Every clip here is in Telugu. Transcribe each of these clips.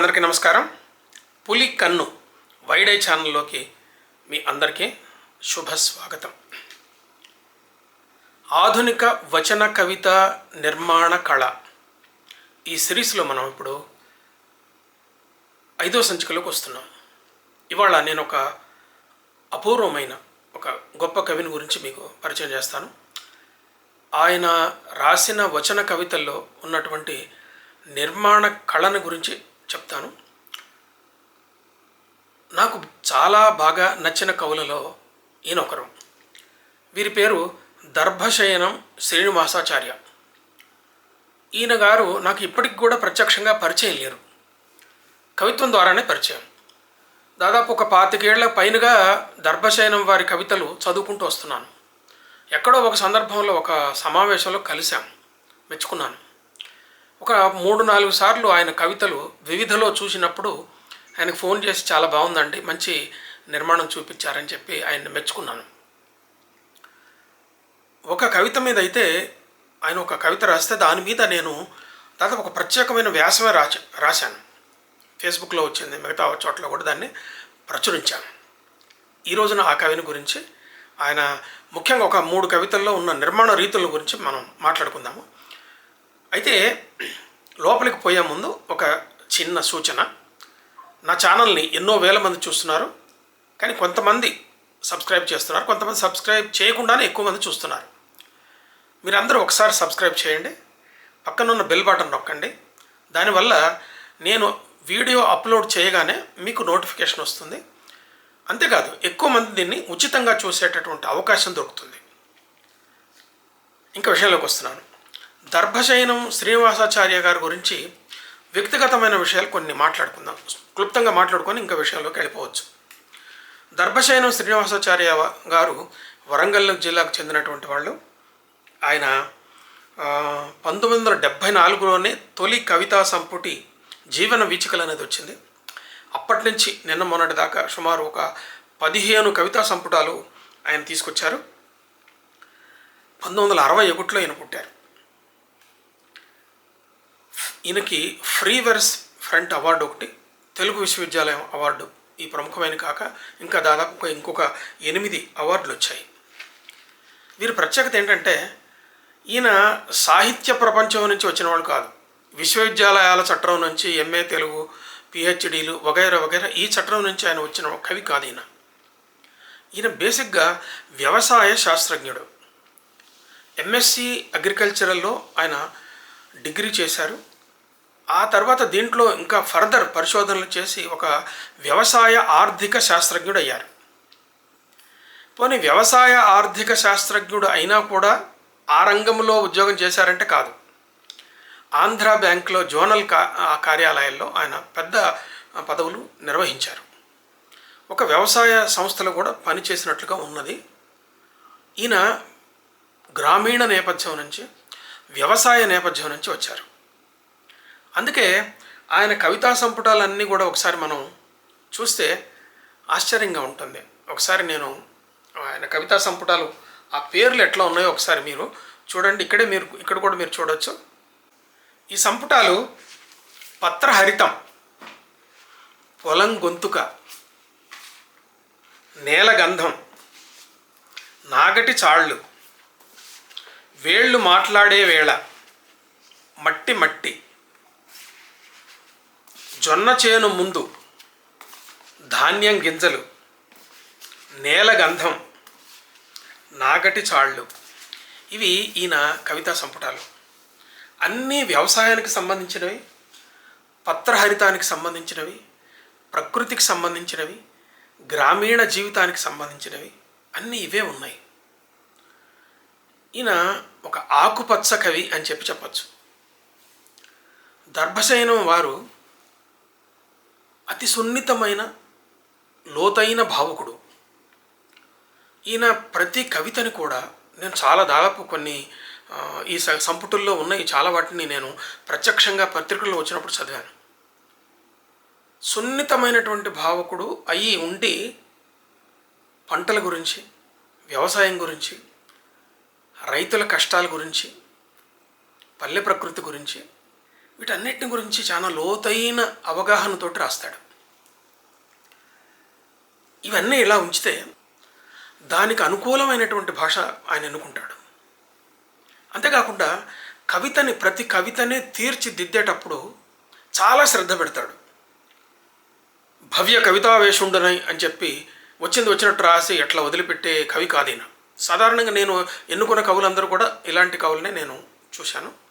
మిత్రులందరికీ నమస్కారం. పులి కన్ను వైడై ఛానల్లోకి మీ అందరికీ శుభ స్వాగతం. ఆధునిక వచన కవిత నిర్మాణ కళ ఈ సిరీస్లో మనం ఇప్పుడు ఐదో సంచికలోకి వస్తున్నాం. ఇవాళ నేను ఒక అపూర్వమైన ఒక గొప్ప కవిని గురించి మీకు పరిచయం చేస్తాను. ఆయన రాసిన వచన కవితల్లో ఉన్నటువంటి నిర్మాణ కళను గురించి చెప్తాను. నాకు చాలా బాగా నచ్చిన కవులలో ఈయన ఒకరు వీరి పేరు దర్భశయనం శ్రీనివాసాచార్య. ఈయన గారు నాకు ఇప్పటికి కూడా ప్రత్యక్షంగా పరిచయం లేరు. కవిత్వం ద్వారానే పరిచయం. దాదాపు ఒక పాతికేళ్ళ పైనగా దర్భశయనం వారి కవితలు చదువుకుంటూ వస్తున్నాను. ఎక్కడో ఒక సందర్భంలో ఒక సమావేశంలో కలిశాం. మెచ్చుకున్నాను. ఒక మూడు నాలుగు సార్లు ఆయన కవితలు వివిధలో చూసినప్పుడు ఆయనకు ఫోన్ చేసి చాలా బాగుందండి మంచి నిర్మాణం చూపించారని చెప్పి ఆయన్ని మెచ్చుకున్నాను. ఒక కవిత మీద అయితే ఆయన ఒక కవిత రాస్తే దాని మీద నేను దాదాపు ఒక ప్రత్యేకమైన వ్యాసమే రాచా రాశాను. ఫేస్బుక్లో వచ్చింది మిగతా చోట్ల కూడా దాన్ని ప్రచురించాను. ఈ రోజున ఆ కవిని గురించి ఆయన ముఖ్యంగా ఒక మూడు కవితల్లో ఉన్న నిర్మాణ రీతుల గురించి మనం మాట్లాడుకుందాము. అయితే లోపలికి పోయే ముందు ఒక చిన్న సూచన. నా ఛానల్ని ఎన్నో వేల మంది చూస్తున్నారు. కానీ కొంతమంది సబ్స్క్రైబ్ చేస్తున్నారు. కొంతమంది సబ్స్క్రైబ్ చేయకుండానే ఎక్కువ మంది చూస్తున్నారు. మీరందరూ ఒకసారి సబ్స్క్రైబ్ చేయండి. పక్కనున్న బెల్ బటన్ నొక్కండి. దానివల్ల నేను వీడియో అప్లోడ్ చేయగానే మీకు నోటిఫికేషన్ వస్తుంది. అంతేకాదు ఎక్కువ మంది దీన్ని ఉచితంగా చూసేటటువంటి అవకాశం దొరుకుతుంది. ఇంకా విషయంలోకి వస్తున్నాను. దర్భశయనం శ్రీనివాసాచార్య గారి గురించి వ్యక్తిగతమైన విషయాలు కొన్ని మాట్లాడుకుందాం. క్లుప్తంగా మాట్లాడుకొని ఇంకా విషయంలోకి వెళ్ళిపోవచ్చు. దర్భశయనం శ్రీనివాసాచార్య గారు వరంగల్ జిల్లాకు చెందినటువంటి వాళ్ళు. ఆయన పంతొమ్మిది వందల డెబ్భై నాలుగులోనే తొలి కవితా సంపుటి జీవన వీచికలు అనేది వచ్చింది. అప్పటి నుంచి నిన్న మొన్నటి దాకా సుమారు ఒక పదిహేను కవితా సంపుటాలు ఆయన తీసుకొచ్చారు. పంతొమ్మిది వందల అరవై ఒకటిలో ఈయన పుట్టారు. ఈయనకి ఫ్రీ వెర్స్ ఫ్రంట్ అవార్డు ఒకటి తెలుగు విశ్వవిద్యాలయం అవార్డు. ఈ ప్రముఖమైన కాక ఇంకా దాదాపు ఒక- ఇంకొక ఎనిమిది అవార్డులు వచ్చాయి. వీరి ప్రత్యేకత ఏంటంటే ఈయన సాహిత్య ప్రపంచం నుంచి వచ్చిన వాళ్ళు కాదు. విశ్వవిద్యాలయాల చట్టం నుంచి ఎంఏ తెలుగు పిహెచ్డీలు వగైరా వగైరా ఈ చట్టం నుంచి ఆయన వచ్చిన కవి కాదు ఈయన. ఈయన బేసిక్గా వ్యవసాయ శాస్త్రజ్ఞుడు. ఎంఎస్సి అగ్రికల్చరల్లో ఆయన డిగ్రీ చేశారు. ఆ తర్వాత దీంట్లో ఇంకా ఫర్దర్ పరిశోధనలు చేసి ఒక వ్యవసాయ ఆర్థిక శాస్త్రజ్ఞుడు అయ్యారు పోనీ వ్యవసాయ ఆర్థిక శాస్త్రజ్ఞుడు అయినా కూడా ఆ రంగంలో ఉద్యోగం చేశారంటే కాదు. ఆంధ్ర బ్యాంక్లో జోనల్ కా కార్యాలయాల్లో ఆయన పెద్ద పదవులు నిర్వహించారు. ఒక వ్యవసాయ సంస్థలో కూడా పనిచేసినట్లుగా ఉన్నది. ఈయన గ్రామీణ నేపథ్యం నుంచి వ్యవసాయ నేపథ్యం నుంచి వచ్చారు. అందుకే ఆయన కవితా సంపుటాలన్నీ కూడా ఒకసారి మనం చూస్తే ఆశ్చర్యంగా ఉంటుంది. ఒకసారి నేను ఆయన కవితా సంపుటాలు ఆ పేర్లు ఎట్లా ఉన్నాయో ఒకసారి మీరు చూడండి. ఇక్కడే మీరు ఇక్కడ కూడా మీరు చూడవచ్చు ఈ సంపుటాలు పత్రహరితం పొలం గొంతుక నేలగంధం నాగటి చాళ్ళు వేళ్ళు మాట్లాడే వేళ మట్టి మట్టి జొన్న చేను ముందు ధాన్యం గింజలు నేల గంధం నాగటి చాళ్ళు. ఇవి ఈయన కవితా సంపుటాలు. అన్నీ వ్యవసాయానికి సంబంధించినవి పత్రహరితానికి సంబంధించినవి ప్రకృతికి సంబంధించినవి గ్రామీణ జీవితానికి సంబంధించినవి. అన్నీ ఇవే ఉన్నాయి. ఈయన ఒక ఆకుపచ్చ కవి అని చెప్పి చెప్పచ్చు. దర్భశయనం వారు అతి సున్నితమైన లోతైన భావకుడు. ఈయన ప్రతి కవితని కూడా నేను చాలా దాదాపు కొన్ని ఈ సంపుటుల్లో ఉన్నాయి. చాలా వాటిని నేను ప్రత్యక్షంగా పత్రికల్లో వచ్చినప్పుడు చదివాను. సున్నితమైనటువంటి భావకుడు అయి ఉండి పంటల గురించి వ్యవసాయం గురించి రైతుల కష్టాల గురించి పల్లె ప్రకృతి గురించి వీటన్నిటిని గురించి చాలా లోతైన అవగాహనతోటి రాస్తాడు. ఇవన్నీ ఇలా ఉంచితే దానికి అనుకూలమైనటువంటి భాష ఆయన ఎన్నుకుంటాడు. అంతేకాకుండా కవితని ప్రతి కవితని తీర్చిదిద్దేటప్పుడు చాలా శ్రద్ధ పెడతాడు. భవ్య కవితావేషుండనై అని చెప్పి వచ్చింది వచ్చినట్టు రాసి ఎట్లా వదిలిపెట్టే కవి కాదీన. సాధారణంగా నేను ఎన్నుకున్న కవులందరూ కూడా ఇలాంటి కవులనే నేను చూశాను.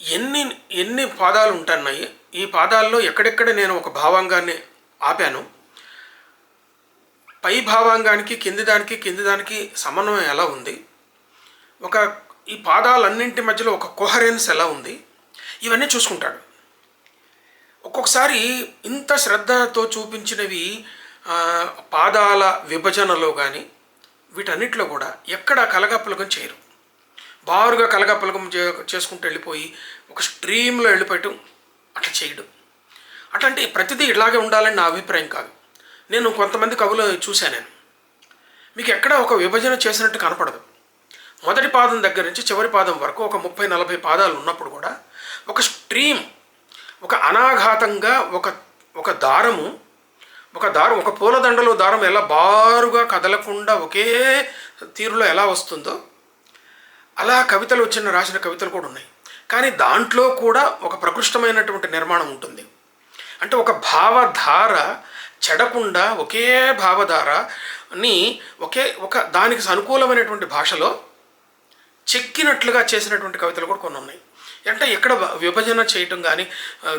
ఎన్ని ఎన్ని పాదాలు ఉంటున్నాయి ఈ పాదాల్లో ఎక్కడెక్కడ నేను ఒక భావాంగాన్ని ఆపాను పై భావాంగానికి కింది దానికి కింది దానికి సమన్వయం ఎలా ఉంది ఒక ఈ పాదాలన్నింటి మధ్యలో ఒక కోహరెన్స్ ఎలా ఉంది ఇవన్నీ చూసుకుంటాడు. ఒక్కొక్కసారి ఇంత శ్రద్ధతో చూపించినవి పాదాల విభజనలో కానీ వీటన్నిటిలో కూడా ఎక్కడ కలగప్పలకం చేయరు. బారుగా కలగపలకం చే చేసుకుంటూ వెళ్ళిపోయి ఒక స్ట్రీమ్లో వెళ్ళిపోయటం అట్లా చేయడం. అట్లాంటి ప్రతిదీ ఇలాగే ఉండాలని నా అభిప్రాయం కాదు. నేను కొంతమంది కవులు చూశాను నేను. మీకు ఎక్కడ ఒక విభజన చేసినట్టు కనపడదు. మొదటి పాదం దగ్గర నుంచి చివరి పాదం వరకు ఒక ముప్పై నలభై పాదాలు ఉన్నప్పుడు కూడా ఒక స్ట్రీమ్ ఒక అనాఘాతంగా ఒక ఒక దారము ఒక దారం ఒక పూలదండలో దారం ఎలా బారుగా కదలకుండా ఒకే తీరులో ఎలా వస్తుందో అలా కవితలు వచ్చిన రాసిన కవితలు కూడా ఉన్నాయి. కానీ దాంట్లో కూడా ఒక ప్రకృష్టమైనటువంటి నిర్మాణం ఉంటుంది. అంటే ఒక భావధార చెడకుండా ఒకే భావధారని ఒకే ఒక దానికి అనుకూలమైనటువంటి భాషలో చెక్కినట్లుగా చేసినటువంటి కవితలు కూడా కొన్ని ఉన్నాయి. అంటే ఎక్కడ విభజన చేయటం కానీ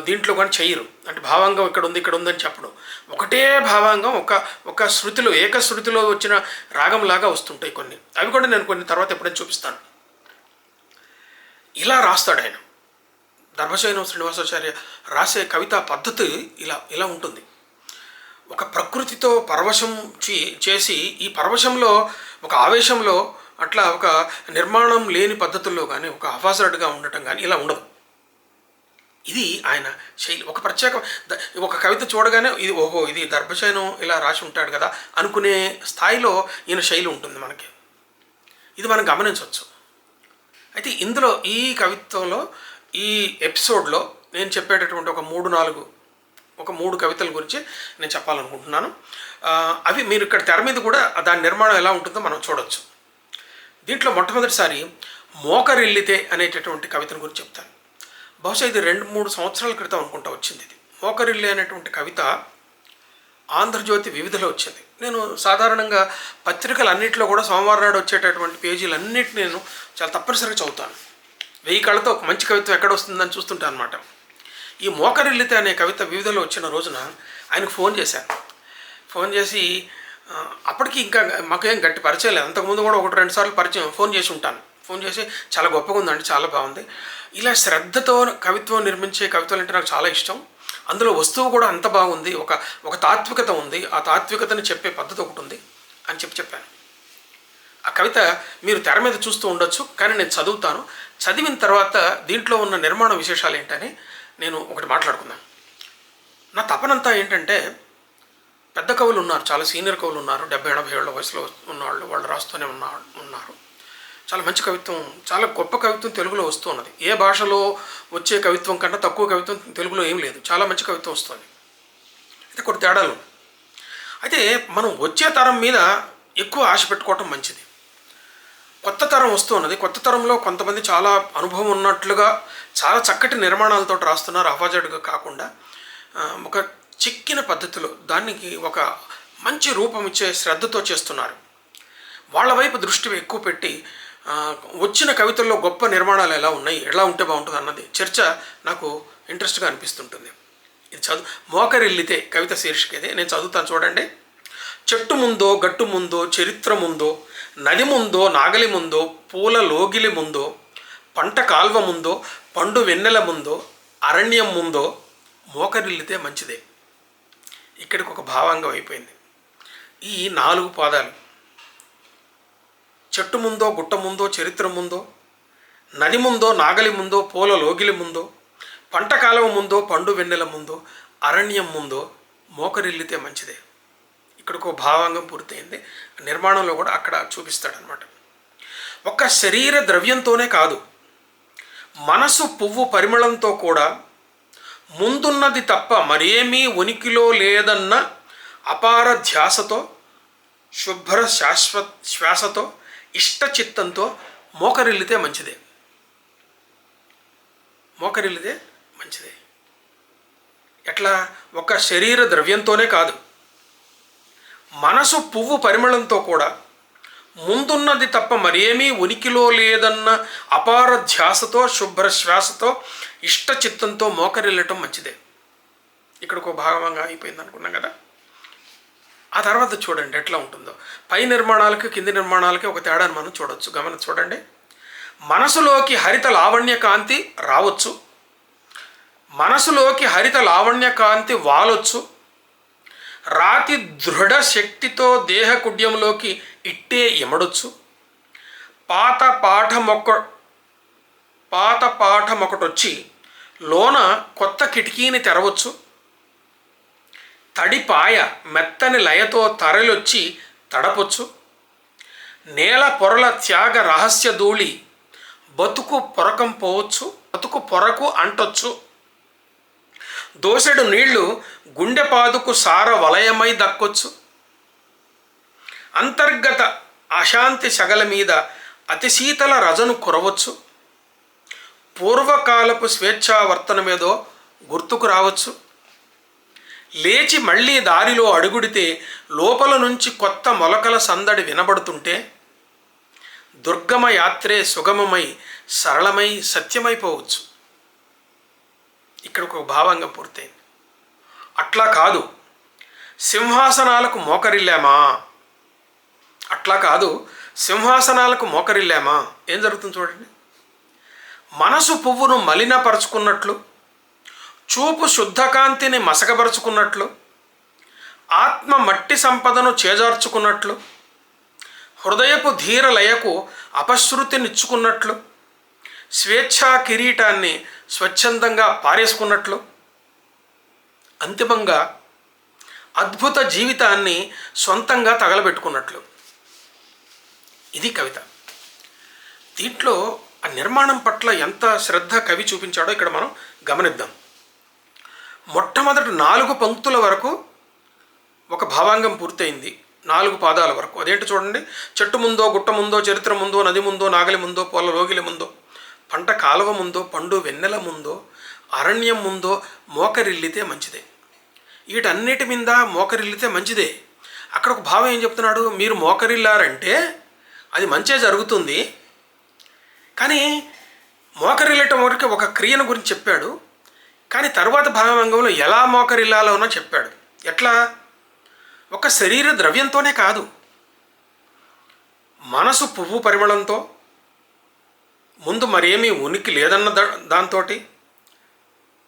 దీంట్లో కానీ చేయరు. అంటే భావాంగం ఇక్కడ ఉంది ఇక్కడ ఉందని చెప్పడం ఒకటే భావాంగం ఒక ఒక శృతిలో ఏక శృతిలో వచ్చిన రాగంలాగా వస్తుంటాయి కొన్ని. అవి కూడా నేను కొన్ని తర్వాత ఎప్పుడైనా చూపిస్తాను. ఇలా రాస్తాడు ఆయన. ధర్మశయనం శ్రీనివాసాచార్య రాసే కవితా పద్ధతి ఇలా ఇలా ఉంటుంది. ఒక ప్రకృతితో పరవశం చే- చేసి ఈ పరవశంలో ఒక ఆవేశంలో అట్లా ఒక నిర్మాణం లేని పద్ధతుల్లో కానీ ఒక అఫాసరడ్గా ఉండటం కానీ ఇలా ఉండదు. ఇది ఆయన శైలి. ఒక ప్రత్యేక ఒక కవిత చూడగానే ఇది ఓహో ఇది దర్భశయనం ఇలా రాసి ఉంటాడు కదా అనుకునే స్థాయిలో ఈయన శైలి ఉంటుంది మనకి. ఇది మనం గమనించవచ్చు. అయితే ఇందులో ఈ కవిత్వంలో ఈ ఎపిసోడ్లో నేను చెప్పేటటువంటి ఒక మూడు నాలుగు ఒక మూడు కవితల గురించి నేను చెప్పాలనుకుంటున్నాను. అవి మీరు ఇక్కడ తెర మీద కూడా దాని నిర్మాణం ఎలా ఉంటుందో మనం చూడవచ్చు దీంట్లో మొట్టమొదటిసారి మోకరిల్లితే అనేటటువంటి కవితను గురించి చెప్తాను. బహుశా ఇది రెండు మూడు సంవత్సరాల క్రితం అనుకుంటా వచ్చింది ఇది. మోకరిల్లి అనేటువంటి కవిత ఆంధ్రజ్యోతి వివిధలో వచ్చింది. నేను సాధారణంగా పత్రికలు అన్నింటిలో కూడా సోమవారం నాడు వచ్చేటటువంటి పేజీలు అన్నిటిని నేను చాలా తప్పనిసరిగా చదువుతాను. వెయ్యి కళ్ళతో ఒక మంచి కవిత్వం ఎక్కడ వస్తుందని చూస్తుంటాను అనమాట ఈ మోకరిల్లితే అనే కవిత వివిధలో వచ్చిన రోజున ఆయనకు ఫోన్ చేశాను. ఫోన్ చేసి అప్పటికి ఇంకా మాకేం గట్టి పరిచయం లేదు. అంతకుముందు కూడా ఒకటి రెండు సార్లు పరిచయం ఫోన్ చేసి ఉంటాను. ఫోన్ చేసి చాలా గొప్పగా ఉందండి చాలా బాగుంది. ఇలా శ్రద్ధతో కవిత్వం నిర్మించే కవితలు అంటే నాకు చాలా ఇష్టం. అందులో వస్తువు కూడా అంత బాగుంది ఒక ఒక తాత్వికత ఉంది ఆ తాత్వికతని చెప్పే పద్ధతి ఒకటి ఉంది అని చెప్పి చెప్పాను. ఆ కవిత మీరు తెర మీద చూస్తూ ఉండొచ్చు కానీ నేను చదువుతాను. చదివిన తర్వాత దీంట్లో ఉన్న నిర్మాణ విశేషాలు ఏంటని నేను ఒకటి మాట్లాడుకున్నాను నా తపనంతా ఏంటంటే పెద్ద కవులు ఉన్నారు చాలా సీనియర్ కవులు ఉన్నారు డెబ్బై ఎనభై ఏళ్ళ వయసులో ఉన్నవాళ్ళు వాళ్ళు రాస్తూనే ఉన్నా ఉన్నారు. చాలా మంచి కవిత్వం చాలా గొప్ప కవిత్వం తెలుగులో వస్తూ ఉన్నది ఏ భాషలో వచ్చే కవిత్వం కన్నా తక్కువ కవిత్వం తెలుగులో ఏం లేదు. చాలా మంచి కవిత్వం వస్తుంది. అయితే కొన్ని తేడాలు. అయితే మనం వచ్చే తరం మీద ఎక్కువ ఆశ పెట్టుకోవటం మంచిది. కొత్త తరం వస్తున్నది. కొత్త తరంలో కొంతమంది చాలా అనుభవం ఉన్నట్లుగా చాలా చక్కటి నిర్మాణాలతో రాస్తున్నారు. అవాజడుగా కాకుండా ఒక చిక్కిన పద్ధతిలో దానికి ఒక మంచి రూపం ఇచ్చే శ్రద్ధతో చేస్తున్నారు. వాళ్ళ వైపు దృష్టి ఎక్కువ పెట్టి వచ్చిన కవితల్లో గొప్ప నిర్మాణాలు ఎలా ఉన్నాయి ఎలా ఉంటే బాగుంటుంది అన్నది చర్చ నాకు ఇంట్రెస్ట్గా అనిపిస్తుంటుంది. ఇది చదువు మోకరిల్లితే కవిత శీర్షిక ఇది నేను చదువుతాను చూడండి. చెట్టు ముందో గట్టు ముందో చరిత్ర ముందో నది ముందో నాగలి ముందో పూల లోగిలి ముందో పంట కాల్వ ముందో పండు వెన్నెల ముందో అరణ్యం ముందో మోకరిల్లితే మంచిదే. ఇక్కడికి ఒక భావాంగం అయిపోయింది. ఈ నాలుగు పాదాలు చెట్టు ముందో గుట్ట ముందో చరిత్ర ముందో నది ముందో నాగలి ముందో పూల లోగిలి ముందో పంట కాలం ముందో పండు వెన్నెల ముందో అరణ్యం ముందో మోకరిల్లితే మంచిదే. ఇక్కడికో ఒక భావాంగం పూర్తయింది. నిర్మాణంలో కూడా అక్కడ చూపిస్తాడనమాట ఒక్క శరీర ద్రవ్యంతోనే కాదు మనసు పువ్వు పరిమళంతో కూడా ముందున్నది తప్ప మరేమీ ఉనికిలో లేదన్న అపార ధ్యాసతో శుభ్ర శాశ్వత శ్వాసతో ఇష్ట చిత్తంతో మోకరిల్లితే మంచిదే. మోకరిల్లితే మంచిదే. ఎట్లా? ఒక శరీర ద్రవ్యంతోనే కాదు. మనసు పువ్వు పరిమళంతో కూడా ముందున్నది తప్ప మరేమీ ఉనికిలో లేదన్న అపార ధ్యాసతో శుభ్ర శ్వాసతో ఇష్ట చిత్తంతో మోకరిల్లటం మంచిదే. ఇక్కడ ఒక భాగంగా అయిపోయింది అనుకున్నాం కదా? ఆ తర్వాత చూడండి ఎట్లా ఉంటుందో. పై నిర్మాణాలకి కింది నిర్మాణాలకి ఒక తేడాను మనం చూడవచ్చు గమన చూడండి. మనసులోకి హరిత లావణ్య కాంతి రావచ్చు. మనసులోకి హరిత లావణ్య కాంతి వాలొచ్చు. రాతి దృఢ శక్తితో దేహకుడ్యంలోకి ఇట్టే ఎమడొచ్చు. పాత పాఠమొక్క పాత పాఠమొకటొచ్చి లోన కొత్త కిటికీని తెరవచ్చు. తడిపాయ మెత్తని లయతో తరలొచ్చి తడపొచ్చు. నేల పొరల త్యాగ రహస్య ధూళి బతుకు పొరకం పోవచ్చు బతుకు పొరకు అంటొచ్చు. దోసెడు నీళ్ళు గుండెపాదుకు సార వలయమై దక్కొచ్చు. అంతర్గత అశాంతి సగల మీద అతి శీతల రజను కురవచ్చు. పూర్వకాలపు స్వేచ్ఛావర్తనమేదో గుర్తుకు రావచ్చు. లేచి మళ్ళీ దారిలో అడుగుడితే లోపల నుంచి కొత్త మొలకల సందడి వినబడుతుంటే దుర్గమ యాత్రే సుగమమై సరళమై సత్యమైపోవచ్చు. ఇక్కడ ఒక భావంగా పూర్తయింది. అట్లా కాదు. సింహాసనాలకు మోకరిల్లామా? అట్లా కాదు. సింహాసనాలకు మోకరిల్లామా? ఏం జరుగుతుంది చూడండి. మనసు పువ్వును మలినపరుచుకున్నట్లు చూపు శుద్ధకాంతిని మసకబరుచుకున్నట్లు ఆత్మ మట్టి సంపదను చేజార్చుకున్నట్లు హృదయపు ధీర లయకు అపశృతినిచ్చుకున్నట్లు స్వేచ్ఛా కిరీటాన్ని స్వచ్ఛందంగా పారేసుకున్నట్లు అంతిమంగా అద్భుత జీవితాన్ని సొంతంగా తగలబెట్టుకున్నట్లు. ఇది కవిత. దీంట్లో ఆ నిర్మాణం పట్ల ఎంత శ్రద్ధ కవి చూపించాడో ఇక్కడ మనం గమనిద్దాం. మొట్టమొదటి నాలుగు పంక్తుల వరకు ఒక భావాంగం పూర్తయింది. నాలుగు పాదాల వరకు. అదేంటి చూడండి. చెట్టు ముందో గుట్ట ముందో చరిత్ర ముందో నది ముందో నాగలి ముందో పొల రోగిలి ముందో పంట కాలువ ముందో పండు వెన్నెల ముందో అరణ్యం ముందో మోకరిల్లితే మంచిదే. వీటన్నిటి మీద మోకరిల్లితే మంచిదే. అక్కడ ఒక భావం ఏం చెప్తున్నాడు? మీరు మోకరిల్లారంటే అది మంచే జరుగుతుంది. కానీ మోకరిల్లటం వరకు ఒక క్రియను గురించి చెప్పాడు. కానీ తర్వాత భాగంగంలో ఎలా మోకరిల్లాలోనో చెప్పాడు. ఎట్లా? ఒక శరీర ద్రవ్యంతోనే కాదు. మనసు పువ్వు పరిమళంతో ముందు మరేమీ ఉనికి లేదన్న దాంతో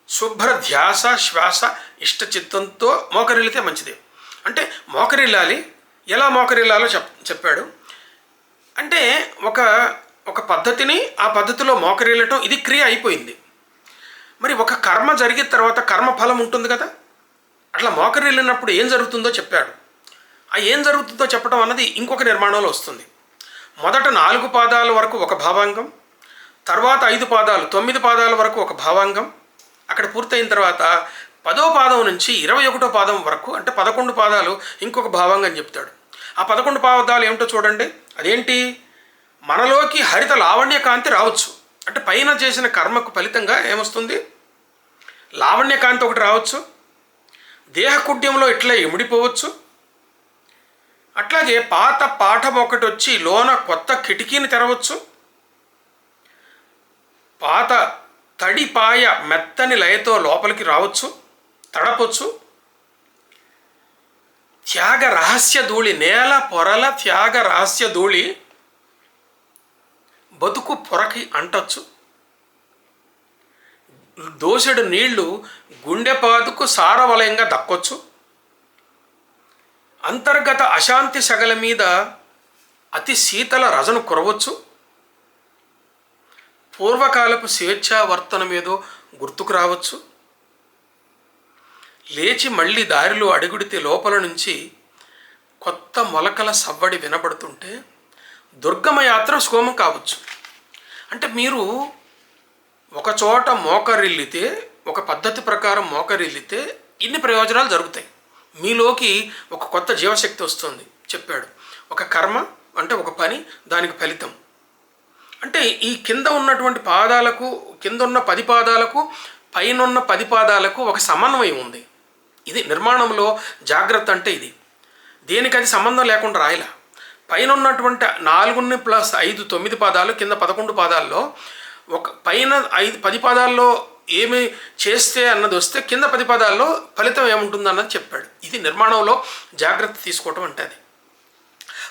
శుభ్ర ధ్యాస శ్వాస ఇష్ట చిత్తంతో మోకరిల్లితే మంచిది. అంటే మోకరిల్లాలి ఎలా మోకరిల్లాలో చెప్ చెప్పాడు. అంటే ఒక ఒక పద్ధతిని ఆ పద్ధతిలో మోకరిల్లటం ఇది క్రియ అయిపోయింది. మరి ఒక కర్మ జరిగిన తర్వాత కర్మ ఫలం ఉంటుంది కదా? అట్లా మోకరిల్లినప్పుడు ఏం జరుగుతుందో చెప్పాడు. ఆ ఏం జరుగుతుందో చెప్పడం అన్నది ఇంకొక నిర్మాణంలో వస్తుంది. మొదట నాలుగు పాదాల వరకు ఒక భావాంగం తర్వాత ఐదు పాదాలు తొమ్మిది పాదాల వరకు ఒక భావాంగం అక్కడ పూర్తయిన తర్వాత పదో పాదం నుంచి ఇరవై ఒకటో పాదం వరకు అంటే పదకొండు పాదాలు ఇంకొక భావంగా చెప్తాడు. ఆ పదకొండు పాదాలు ఏమిటో చూడండి. అదేంటి? మనలోకి హరిత లావణ్య కాంతి రావచ్చు. అంటే పైన చేసిన కర్మకు ఫలితంగా ఏమొస్తుంది? లావణ్యకాంతి ఒకటి రావచ్చు. దేహకుడ్యంలో ఇట్లా ఇమిడిపోవచ్చు. అట్లాగే పాత పాఠం ఒకటి వచ్చి లోన కొత్త కిటికీని తెరవచ్చు. పాత తడిపాయ మెత్తని లయతో లోపలికి రావచ్చు తడపొచ్చు. త్యాగ రహస్య ధూళి నేల పొరల త్యాగ రహస్య ధూళి బతుకు పొరకి అంటొచ్చు. దోసెడు నీళ్ళు గుండెపాదుకు సారవలయంగా దక్కొచ్చు. అంతర్గత అశాంతి సగల మీద అతి శీతల రజను కురవచ్చు. పూర్వకాలపు స్వేచ్ఛావర్తన మీదో గుర్తుకు రావచ్చు. లేచి మళ్ళీ దారిలో అడుగుడితే లోపల నుంచి కొత్త మొలకల సవ్వడి వినబడుతుంటే దుర్గమ యాత్ర సుగమం కావచ్చు. అంటే మీరు ఒక చోట మోకరిల్లితే ఒక పద్ధతి ప్రకారం మోకరిల్లితే ఇన్ని ప్రయోజనాలు జరుగుతాయి. మీలోకి ఒక కొత్త జీవశక్తి వస్తుంది చెప్పాడు. ఒక కర్మ అంటే ఒక పని దానికి ఫలితం. అంటే ఈ కింద ఉన్నటువంటి పాదాలకు కింద ఉన్న పది పాదాలకు పైన ఉన్న పది పాదాలకు ఒక సమన్వయం ఉంది. ఇది నిర్మాణంలో జాగ్రత్త అంటే ఇది. దేనికి అది సంబంధం లేకుండా రాయలా? పైన ఉన్నటువంటి నాలుగుని ప్లస్ ఐదు తొమ్మిది పాదాలు కింద పదకొండు పాదాల్లో ఒక పైన ఐదు పది పాదాల్లో ఏమి చేస్తే అన్నది వస్తే కింద పది పాదాల్లో ఫలితం ఏముంటుంది అన్నది చెప్పాడు. ఇది నిర్మాణంలో జాగ్రత్త తీసుకోవటం అంటే అది.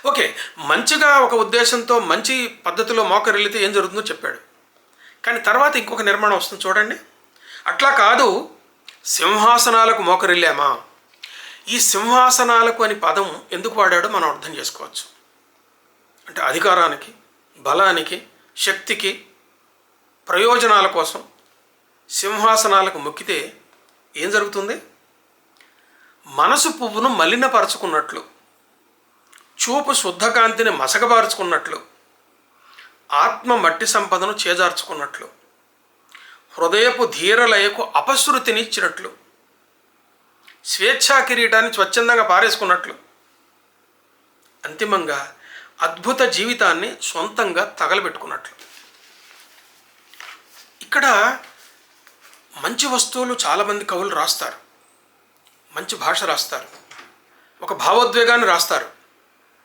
ఓకే మంచిగా ఒక ఉద్దేశంతో మంచి పద్ధతిలో మోకరిల్లితే ఏం జరుగుతుందో చెప్పాడు. కానీ తర్వాత ఇంకొక నిర్మాణం వస్తుంది చూడండి. అట్లా కాదు సింహాసనాలకు మోకరిల్లామా ఈ సింహాసనాలకు అని పదం ఎందుకు వాడాడో మనం అర్థం చేసుకోవచ్చు. అంటే అధికారానికి బలానికి శక్తికి ప్రయోజనాల కోసం సింహాసనాలకు మొక్కితే ఏం జరుగుతుంది? మనసు పువ్వును మలినపరచుకున్నట్లు చూపు శుద్ధకాంతిని మసకబార్చుకున్నట్లు ఆత్మ మట్టి సంపదను చేజార్చుకున్నట్లు హృదయపు ధీరలయకు అపశృతినిచ్చినట్లు స్వేచ్ఛా కిరీటాన్ని స్వచ్ఛందంగా పారేసుకున్నట్లు అంతిమంగా అద్భుత జీవితాన్ని సొంతంగా తగలబెట్టుకున్నట్లు. ఇక్కడ మంచి వస్తువులు చాలామంది కవులు రాస్తారు. మంచి భాష రాస్తారు. ఒక భావోద్వేగాన్ని రాస్తారు.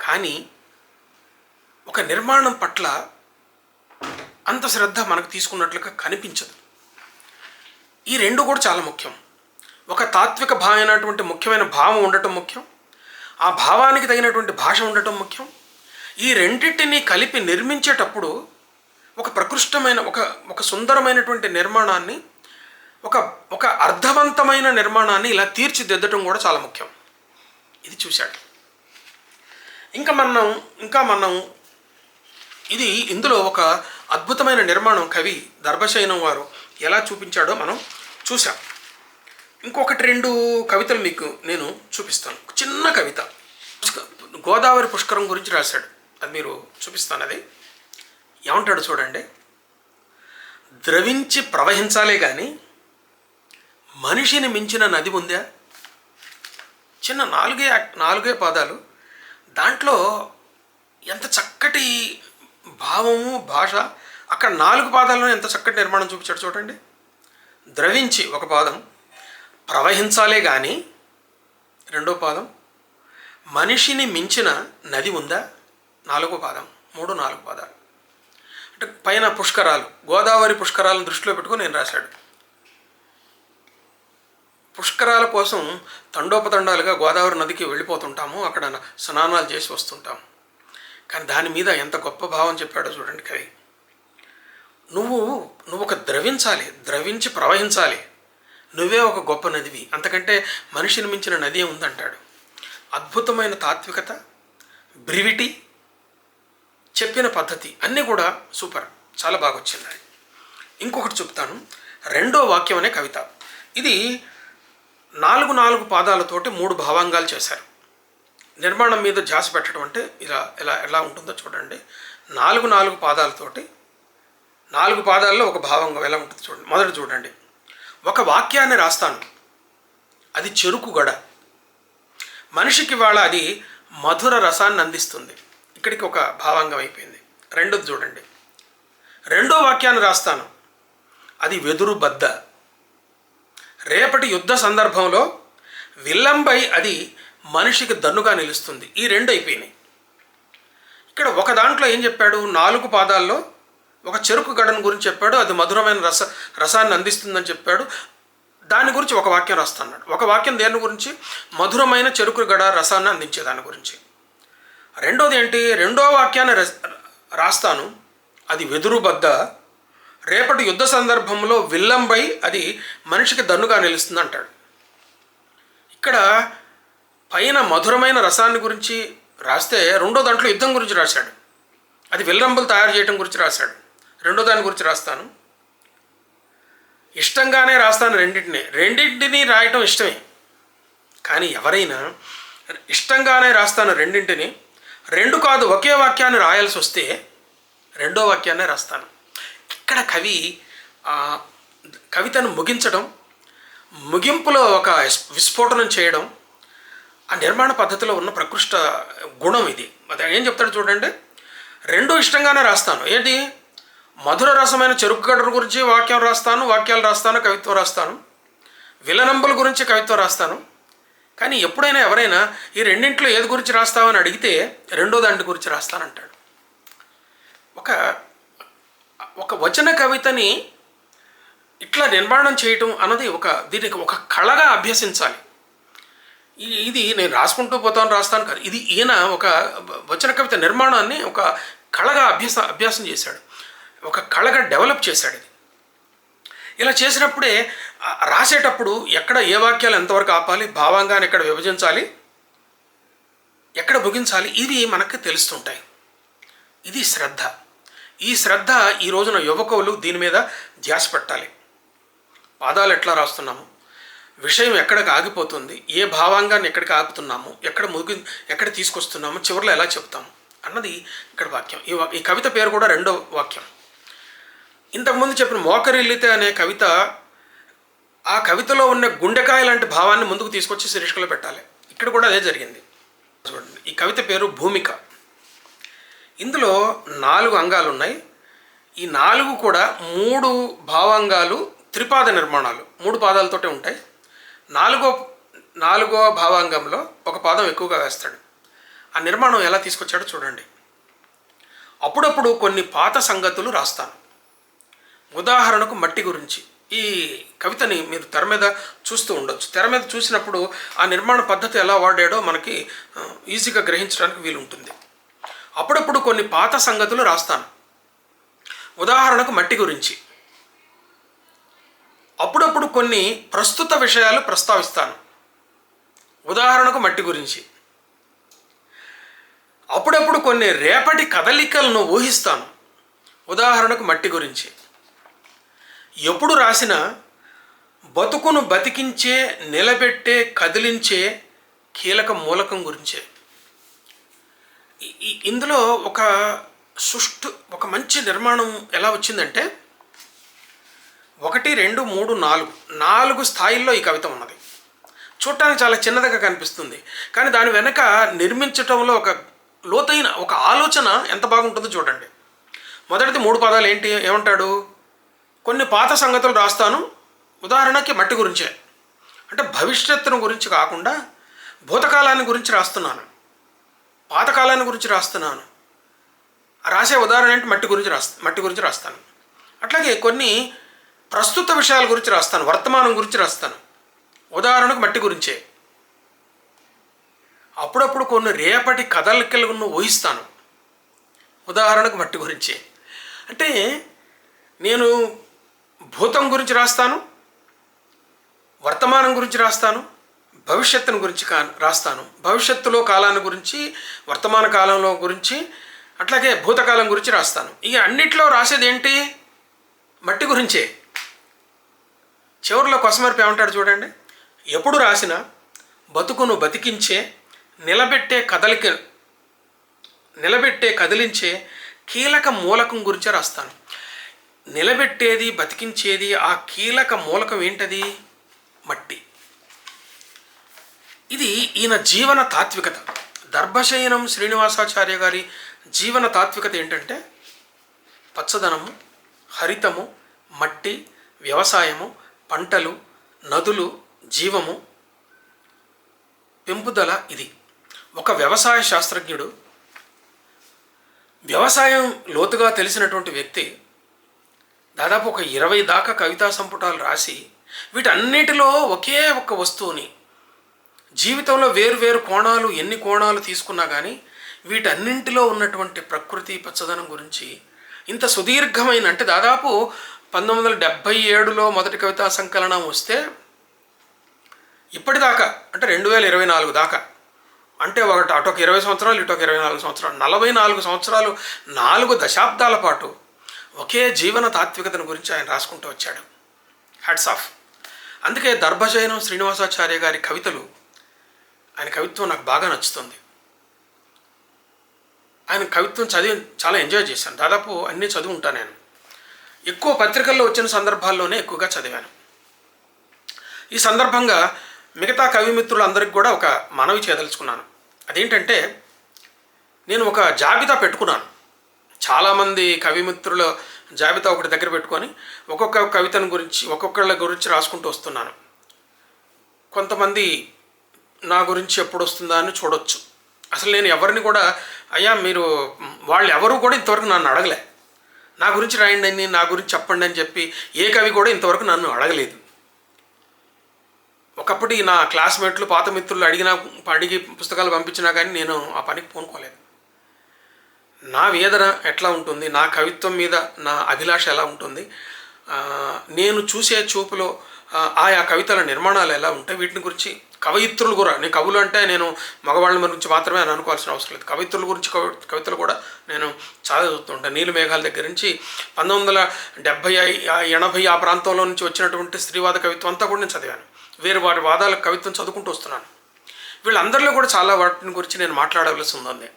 కానీ ఒక నిర్మాణం పట్ల అంత శ్రద్ధ మనకు తీసుకున్నట్లుగా కనిపించదు. ఈ రెండు కూడా చాలా ముఖ్యం. ఒక తాత్విక భావమైనటువంటి ముఖ్యమైన భావం ఉండటం ముఖ్యం. ఆ భావానికి తగినటువంటి భాష ఉండటం ముఖ్యం. ఈ రెండింటిని కలిపి నిర్మించేటప్పుడు ఒక ప్రకృష్టమైన ఒక ఒక సుందరమైనటువంటి నిర్మాణాన్ని ఒక ఒక అర్థవంతమైన నిర్మాణాన్ని ఇలా తీర్చిదిద్దటం కూడా చాలా ముఖ్యం. ఇది చూశాడు. ఇంకా మనం ఇంకా మనం ఇది ఇందులో ఒక అద్భుతమైన నిర్మాణం కవి దర్భశయనం వారు ఎలా చూపించాడో మనం చూసాం ఇంకొకటి రెండు కవితలు మీకు నేను చూపిస్తాను. చిన్న కవిత. గోదావరి పుష్కరం గురించి రాశాడు. అది మీరు చూపిస్తాను అది ఏమంటాడు చూడండి? ద్రవించి ప్రవహించాలే కానీ మనిషిని మించిన నది ఉందా? చిన్న నాలుగే నాలుగే పాదాలు. దాంట్లో ఎంత చక్కటి భావము భాష అక్కడ నాలుగు పాదాలను ఎంత చక్కటి నిర్మాణం చూపించాడు చూడండి. ద్రవించి ఒక పాదం ప్రవహించాలే కానీ రెండో పాదం మనిషిని మించిన నది ఉందా? నాలుగో పాదం మూడు నాలుగు పాదాలు. అంటే పైన పుష్కరాలు గోదావరి పుష్కరాలను దృష్టిలో పెట్టుకొని నేను రాశాడు. పుష్కరాల కోసం తండోపతండాలుగా గోదావరి నదికి వెళ్ళిపోతుంటాము అక్కడ స్నానాలు చేసి వస్తుంటాము. కానీ దాని మీద ఎంత గొప్ప భావం చెప్పాడో చూడండి కవి. నువ్వు నువ్వు ఒక ద్రవించాలి ద్రవించి ప్రవహించాలి. నువ్వే ఒక గొప్ప నదివి. అంతకంటే మనిషిని మించిన నది ఉందంటాడు అద్భుతమైన తాత్వికత బ్రివిటీ చెప్పిన పద్ధతి అన్నీ కూడా సూపర్. చాలా బాగా వచ్చింది అది ఇంకొకటి చెప్తాను. రెండో వాక్యం అనే కవిత. ఇది నాలుగు నాలుగు పాదాలతోటి మూడు భావాంగాలు చేశారు. నిర్మాణం మీద జాసి పెట్టడం అంటే ఇలా ఎలా ఎలా ఉంటుందో చూడండి. నాలుగు నాలుగు పాదాలతోటి నాలుగు పాదాల్లో ఒక భావంగా ఎలా ఉంటుంది చూడండి. మొదటి చూడండి. ఒక వాక్యాన్ని రాస్తాను. అది చెరుకు గడ. మనిషికి వాళ్ళ అది మధుర రసాన్ని అందిస్తుంది. ఇక్కడికి ఒక భావాంగం అయిపోయింది. రెండోది చూడండి. రెండో వాక్యాన్ని రాస్తాను. అది వెదురు బద్ద. రేపటి యుద్ధ సందర్భంలో విల్లంబై అది మనిషికి దన్నుగా నిలుస్తుంది. ఈ రెండు అయిపోయినాయి. ఇక్కడ ఒక దాంట్లో ఏం చెప్పాడు? నాలుగు పాదాల్లో ఒక చెరుకు గడను గురించి చెప్పాడు. అది మధురమైన రస రసాన్ని అందిస్తుందని చెప్పాడు. దాని గురించి ఒక వాక్యం రాస్తున్నాడు. ఒక వాక్యం దేని గురించి? మధురమైన చెరుకు గడ రసాన్ని అందించే దాని గురించి. రెండోది ఏంటి రెండో వాక్యాన్ని రాస్తాను. అది వెదురు బద్ద రేపటి యుద్ధ సందర్భంలో విల్లంబై అది మనిషికి దన్నుగా నిలుస్తుంది అంటాడు ఇక్కడ పైన మధురమైన రసాన్ని గురించి రాస్తే రెండో దాంట్లో యుద్ధం గురించి రాశాడు. అది విల్లంబులు తయారు చేయడం గురించి రాశాడు. రెండో దాని గురించి రాస్తాను. ఇష్టంగానే రాస్తాను రెండింటిని. రెండింటిని రాయటం ఇష్టమే. కానీ ఎవరైనా ఇష్టంగానే రాస్తాను రెండింటిని రెండు కాదు ఒకే వాక్యాన్ని రాయాల్సి వస్తే రెండో వాక్యాన్నే రాస్తాను. ఇక్కడ కవి కవితను ముగించడం ముగింపులో ఒక విస్ఫోటనం చేయడం ఆ నిర్మాణ పద్ధతిలో ఉన్న ప్రకృష్ట గుణం ఇది. అది ఏం చెప్తాడు చూడండి. రెండూ ఇష్టంగానే రాస్తాను. ఏంటి? మధుర రసమైన చెరుకుగడ్డ గురించి వాక్యం రాస్తాను వాక్యాలు రాస్తాను కవిత్వం రాస్తాను. విలనంబుల గురించి కవిత్వం రాస్తాను. కానీ ఎప్పుడైనా ఎవరైనా ఈ రెండింటిలో ఏది గురించి రాస్తావని అడిగితే రెండో దాంటి గురించి రాస్తానంటాడు. ఒక ఒక వచన కవితని ఇట్లా నిర్మాణం చేయటం అన్నది ఒక దీనికి ఒక కళగా అభ్యసించాలి. ఇది నేను రాసుకుంటూ పోతాను రాస్తాను కాదు. ఇది ఈయన ఒక వచన కవిత నిర్మాణాన్ని ఒక కళగా అభ్యాస అభ్యాసం చేశాడు. ఒక కళగా డెవలప్ చేశాడు ఇది. ఇలా చేసినప్పుడే రాసేటప్పుడు ఎక్కడ ఏ వాక్యాలు ఎంతవరకు ఆపాలి భావంగాన్ని ఎక్కడ విభజించాలి ఎక్కడ ముగించాలి ఇవి మనకు తెలుస్తుంటాయి. ఇది శ్రద్ధ. ఈ శ్రద్ధ ఈ రోజున యువకులు దీని మీద ధ్యాస పెట్టాలి. పాదాలు ఎట్లా రాస్తున్నాము? విషయం ఎక్కడికి ఆగిపోతుంది? ఏ భావాంగాన్ని ఎక్కడికి ఆపుతున్నాము? ఎక్కడ ముగి ఎక్కడ తీసుకొస్తున్నాము? చివరిలో ఎలా చెప్తాము? అన్నది ఇక్కడ వాక్యం. ఈ వా- ఈ కవిత పేరు కూడా రెండో వాక్యం. ఇంతకుముందు చెప్పిన మోకరిల్లితే అనే కవిత ఆ కవితలో ఉన్న గుండెకాయ లాంటి భావాన్ని ముందుకు తీసుకొచ్చి శీర్షికలో పెట్టాలి. ఇక్కడ కూడా అదే జరిగింది. చూడండి ఈ కవిత పేరు భూమిక. ఇందులో నాలుగు అంగాలు ఉన్నాయి. ఈ నాలుగు కూడా మూడు భావాంగాలు త్రిపాద నిర్మాణాలు. మూడు పాదాలతోటే ఉంటాయి. నాలుగో నాలుగో భావాంగంలో ఒక పాదం ఎక్కువగా వేస్తాడు. ఆ నిర్మాణం ఎలా తీసుకొచ్చాడో చూడండి. అప్పుడప్పుడు కొన్ని పాత సంగతులు రాస్తాను. ఉదాహరణకు మట్టి గురించి. ఈ కవితని మీరు తెర మీద చూస్తూ ఉండొచ్చు. తెర మీద చూసినప్పుడు ఆ నిర్మాణ పద్ధతి ఎలా వాడాడో మనకి ఈజీగా గ్రహించడానికి వీలుంటుంది. అప్పుడప్పుడు కొన్ని పాత సంగతులు రాస్తాను. ఉదాహరణకు మట్టి గురించి. అప్పుడప్పుడు కొన్ని ప్రస్తుత విషయాలు ప్రస్తావిస్తాను. ఉదాహరణకు మట్టి గురించి. అప్పుడప్పుడు కొన్ని రేపటి కదలికలను ఊహిస్తాను. ఉదాహరణకు మట్టి గురించి. ఎప్పుడు రాసినా బతుకును బతికించే నిలబెట్టే కదిలించే కీలక మూలకం గురించే. ఇందులో ఒక సుష్టు ఒక మంచి నిర్మాణం ఎలా వచ్చిందంటే ఒకటి రెండు మూడు నాలుగు. నాలుగు స్థాయిల్లో ఈ కవిత ఉన్నది. చూడటానికి చాలా చిన్నదిగా కనిపిస్తుంది. కానీ దాని వెనక నిర్మించటంలో ఒక లోతైన ఒక ఆలోచన ఎంత బాగుంటుందో చూడండి. మొదటిది మూడు పదాలు ఏంటి? ఏమంటాడు? కొన్ని పాత సంగతులు రాస్తాను. ఉదాహరణకి మట్టి గురించే. అంటే భవిష్యత్తును గురించి కాకుండా భూతకాలాన్ని గురించి రాస్తున్నాను. పాతకాలాన్ని గురించి రాస్తున్నాను. రాసే ఉదాహరణ ఏంటి? మట్టి గురించి రాస్తా మట్టి గురించి రాస్తాను. అట్లాగే కొన్ని ప్రస్తుత విషయాల గురించి రాస్తాను. వర్తమానం గురించి రాస్తాను. ఉదాహరణకు మట్టి గురించే. అప్పుడప్పుడు కొన్ని రేపటి కథలకెళ్ళను ఊహిస్తాను. ఉదాహరణకు మట్టి గురించే. అంటే నేను భూతం గురించి రాస్తాను వర్తమానం గురించి రాస్తాను భవిష్యత్తును గురించి కా రాస్తాను. భవిష్యత్తులో కాలాన్ని గురించి వర్తమాన కాలంలో గురించి అట్లాగే భూతకాలం గురించి రాస్తాను. ఇక అన్నిట్లో రాసేది ఏంటి? మట్టి గురించే. చివరిలో కొసమర్పు ఏమంటాడు చూడండి. ఎప్పుడు రాసినా బతుకును బతికించే నిలబెట్టే కదలిక నిలబెట్టే కదిలించే కీలక మూలకం గురించే రాస్తాను. నిలబెట్టేది బతికించేది ఆ కీలక మూలకం ఏంటది? మట్టి. ఇది ఈయన జీవన తాత్వికత. దర్భశయనం శ్రీనివాసాచార్య గారి జీవన తాత్వికత ఏంటంటే పచ్చదనము హరితము మట్టి వ్యవసాయము పంటలు నదులు జీవము పెంపుదల ఇది. ఒక వ్యవసాయ శాస్త్రజ్ఞుడు వ్యవసాయం లోతుగా తెలిసినటువంటి వ్యక్తి దాదాపు ఒక ఇరవై దాకా కవితా సంపుటాలు రాసి వీటన్నిటిలో ఒకే ఒక్క వస్తువుని జీవితంలో వేరు వేరు కోణాలు ఎన్ని కోణాలు తీసుకున్నా కానీ వీటన్నింటిలో ఉన్నటువంటి ప్రకృతి పచ్చదనం గురించి ఇంత సుదీర్ఘమైన అంటే దాదాపు పంతొమ్మిది వందల డెబ్భై ఏడులో మొదటి కవితా సంకలనం వస్తే ఇప్పటిదాకా అంటే రెండు వేల ఇరవై నాలుగు దాకా అంటే ఒకటి అటొక ఇరవై సంవత్సరాలు ఇటొక ఇరవై నాలుగు సంవత్సరాలు నలభై నాలుగు సంవత్సరాలు నాలుగు దశాబ్దాల పాటు ఒకే జీవన తాత్వికతను గురించి ఆయన రాసుకుంటూ వచ్చాడు. హ్యాట్స్ ఆఫ్ అందుకే దర్భశయనం శ్రీనివాసాచార్య గారి కవితలు ఆయన కవిత్వం నాకు బాగా నచ్చుతుంది. ఆయన కవిత్వం చదివి చాలా ఎంజాయ్ చేశాను. దాదాపు అన్నీ చదివి ఉంటాను నేను. ఎక్కువ పత్రికల్లో వచ్చిన సందర్భాల్లోనే ఎక్కువగా చదివాను. ఈ సందర్భంగా మిగతా కవిమిత్రులందరికీ కూడా ఒక మనవి చేయదలుచుకున్నాను. అదేంటంటే నేను ఒక జాబితా పెట్టుకున్నాను. చాలామంది కవిమిత్రుల జాబితా ఒకటి దగ్గర పెట్టుకొని ఒక్కొక్క కవితను గురించి ఒక్కొక్కళ్ళ గురించి రాసుకుంటూ వస్తున్నాను కొంతమంది నా గురించి ఎప్పుడు వస్తుందా అని చూడొచ్చు. అసలు నేను ఎవరిని కూడా అయ్యా మీరు వాళ్ళు ఎవరు కూడా ఇంతవరకు నన్ను అడగలే. నా గురించి రాయండి అని నా గురించి చెప్పండి అని చెప్పి ఏ కవి కూడా ఇంతవరకు నన్ను అడగలేదు. ఒకప్పటి నా క్లాస్మేట్లు పాత మిత్రులు అడిగినా అడిగి పుస్తకాలు పంపించినా కానీ నేను ఆ పనికి పూనుకోలేదు. నా వేదన ఎట్లా ఉంటుంది? నా కవిత్వం మీద నా అభిలాష ఎలా ఉంటుంది? నేను చూసే చూపులో ఆయా కవితల నిర్మాణాలు ఎలా ఉంటాయి? వీటిని గురించి కవయిత్రులు కూడా నేను కవులు అంటే నేను మగవాళ్ళ గురించి మాత్రమే అని అనుకోవాల్సిన అవసరం లేదు. కవిత్రుల గురించి కవి కవితలు కూడా నేను చాలా చదువుతుంటాను నీళ్ళు మేఘాల దగ్గర నుంచి పంతొమ్మిది వందల డెబ్భై ఎనభై ఆ ప్రాంతంలో నుంచి వచ్చినటువంటి స్త్రీవాద కవిత్వం అంతా కూడా నేను చదివాను. వేరు వారి వాదాల కవిత్వం చదువుకుంటూ వస్తున్నాను. వీళ్ళందరిలో కూడా చాలా వాటిని గురించి నేను మాట్లాడవలసి ఉందండి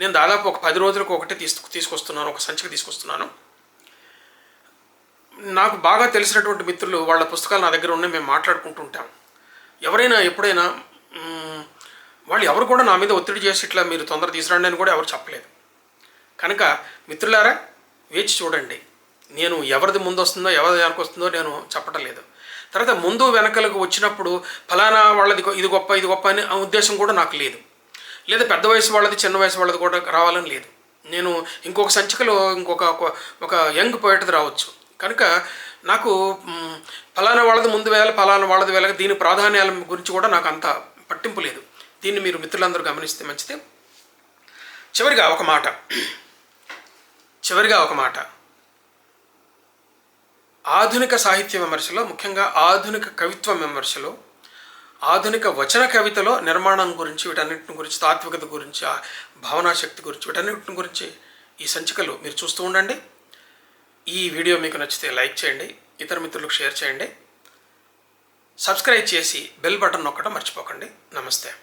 నేను దాదాపు ఒక పది రోజులకు ఒకటి తీసుకు తీసుకొస్తున్నాను ఒక సంచిక తీసుకొస్తున్నాను. నాకు బాగా తెలిసినటువంటి మిత్రులు వాళ్ళ పుస్తకాలు నా దగ్గర ఉన్నాయి మేము మాట్లాడుకుంటుంటాం ఎవరైనా ఎప్పుడైనా వాళ్ళు ఎవరు కూడా నా మీద ఒత్తిడి చేసి ఇట్లా మీరు తొందర తీసుకురండి అని కూడా ఎవరు చెప్పలేదు. కనుక మిత్రులారా వేచి చూడండి. నేను ఎవరిది ముందు వస్తుందో ఎవరిది వెనక వస్తుందో నేను చెప్పటం లేదు తర్వాత ముందు వెనకలకు వచ్చినప్పుడు ఫలానా వాళ్ళది ఇది గొప్ప ఇది గొప్ప అనే ఉద్దేశం కూడా నాకు లేదు. లేదా పెద్ద వయసు వాళ్ళది చిన్న వయసు వాళ్ళది కూడా రావాలని లేదు. నేను ఇంకొక సంచికలో ఇంకొక ఒక- యంగ్ పోయేటది రావచ్చు. కనుక నాకు ఫలానా వాళ్ళది ముందు వేళ ఫలానా వాళ్ళది వేళ దీని ప్రాధాన్యాల గురించి కూడా నాకు అంత పట్టింపు లేదు. దీన్ని మీరు మిత్రులందరూ గమనిస్తే మంచిది. చివరిగా ఒక మాట. చివరిగా ఒక మాట. ఆధునిక సాహిత్య విమర్శలో ముఖ్యంగా ఆధునిక కవిత్వ విమర్శలో ఆధునిక వచన కవితలో నిర్మాణం గురించి వీటన్నిటిని గురించి తాత్వికత గురించి ఆ భావనాశక్తి గురించి వీటన్నిటిని గురించి ఈ సంచికలు మీరు చూస్తూ ఉండండి. ఈ వీడియో మీకు నచ్చితే లైక్ చేయండి ఇతర మిత్రులకు షేర్ చేయండి. సబ్స్క్రైబ్ చేసి బెల్ బటన్ నొక్కడం మర్చిపోకండి. నమస్తే.